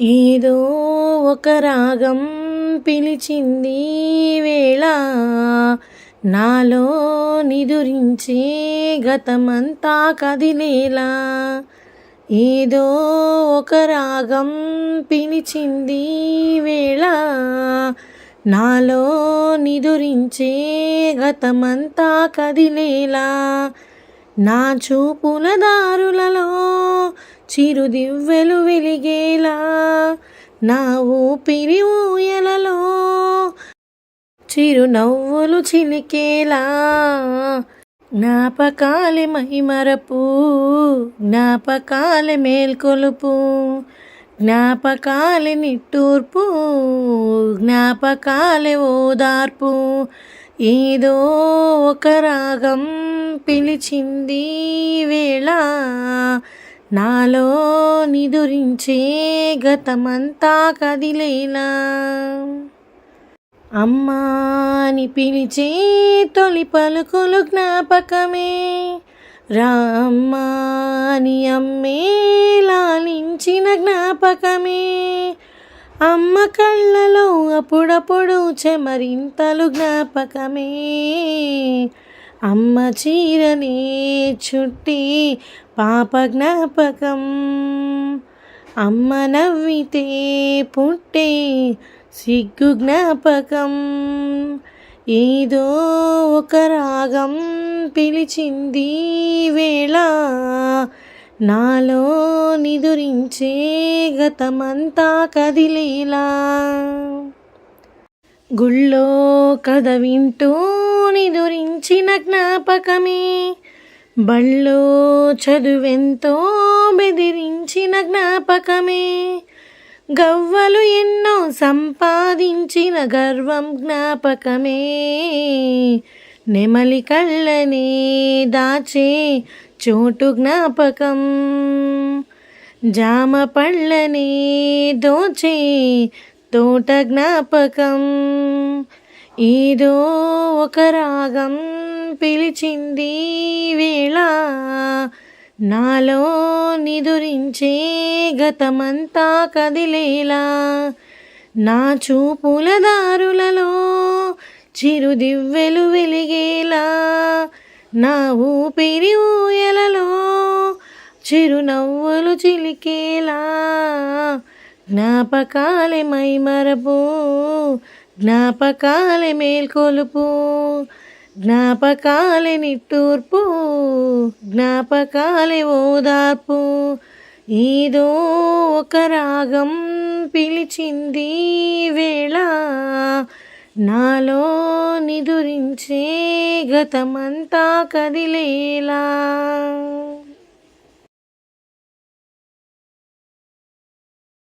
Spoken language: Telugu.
ఏదో ఒక రాగం పిలిచింది వేళ. నాలో నిదురించే గతమంతా కదిలేలా ఏదో ఒక రాగం పిలిచింది వేళ. నాలో నిదురించే గతమంతా కదిలేలా నా చూపుల దారులలో చిరుదివ్వెలు వెలిగేలా నా ఊపిరి ఊయలలో. చిరునవ్వులు చిలికేలా జ్ఞాపకాలి మహిమరపు జ్ఞాపకాలి మేల్కొలుపు జ్ఞాపకాలి నిట్టూర్పు జ్ఞాపకాలి ఓదార్పు. ఏదో ఒక రాగం పిలిచింది వేళ నాలో నిదురించే గతమంతా కదిలేలా. అమ్మాని పిలిచే తొలి పలుకులు జ్ఞాపకమే. రామ్మాని అమ్మే లాలించిన జ్ఞాపకమే. అమ్మ కళ్ళలో అప్పుడప్పుడు చెమరింతలు జ్ఞాపకమే. అమ్మ చీరని చుట్టి పాప జ్ఞాపకం. అమ్మ నవ్వితే పుట్టే సిగ్గు జ్ఞాపకం. ఏదో ఒక రాగం పిలిచింది వేళ నాలో నిదురించే గతమంతా కదిలేలా. గుళ్ళో కథ వింటూ నిదురించిన జ్ఞాపకమే. బళ్ళో చదువెంతో బెదిరించిన జ్ఞాపకమే. గవ్వలు ఎన్నో సంపాదించిన గర్వం జ్ఞాపకమే. నెమలి కళ్ళనే దాచే చోటు జ్ఞాపకం. జామ పళ్ళనే దోచే తోట జ్ఞాపకం. ఏదో ఒక రాగం పిలిచింది వేళ. నాలో నిదురించే గతమంతా కదిలేలా. నా చూపుల దారులలో చిరుదివ్వెలు వెలిగేలా. నా ఊపిరి ఊయలలో చిరునవ్వులు చిలికేలా. జ్ఞాపకాలే మైమరపు జ్ఞాపకాలే మేల్కొలుపు జ్ఞాపకాలే నిట్టూర్పు జ్ఞాపకాలే ఓదార్పు. ఏదో ఒక రాగం పిలిచింది వేళ నాలో నిదురించే గతమంతా కదిలేలా.